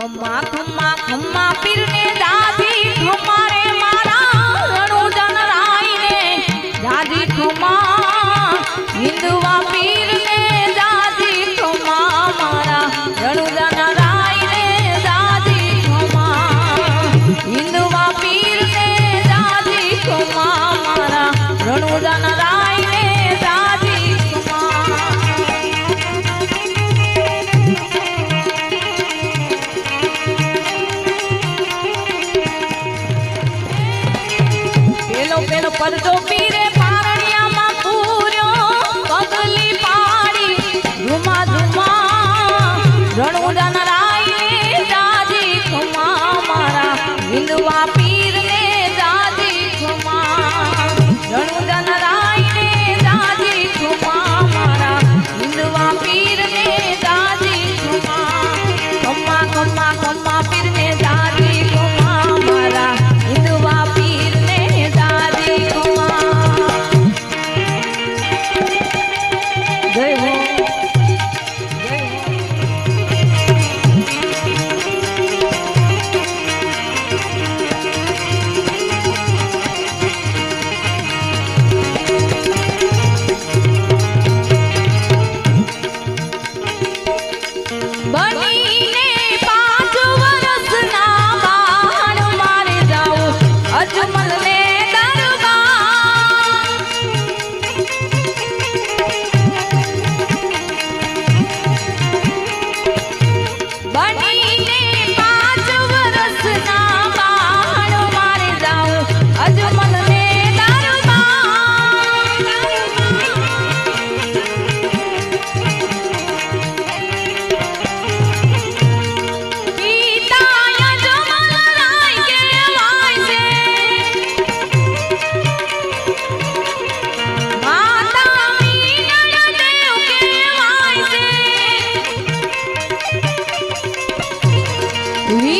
ખમ્મા ખમ્મા ખમ્મા પીરને દાદી ખુમારે મારા રણુ જન રાઈને દાદી ખુમા बनी We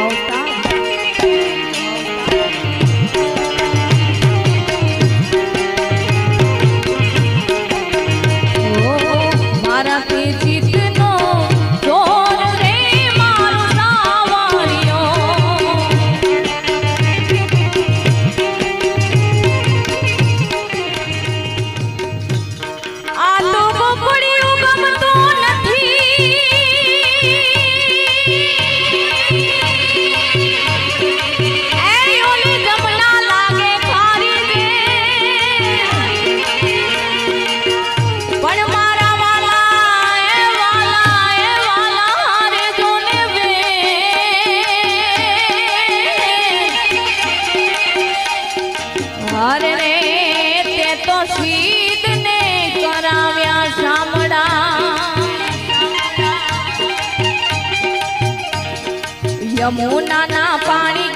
house. યમુનાના પાણી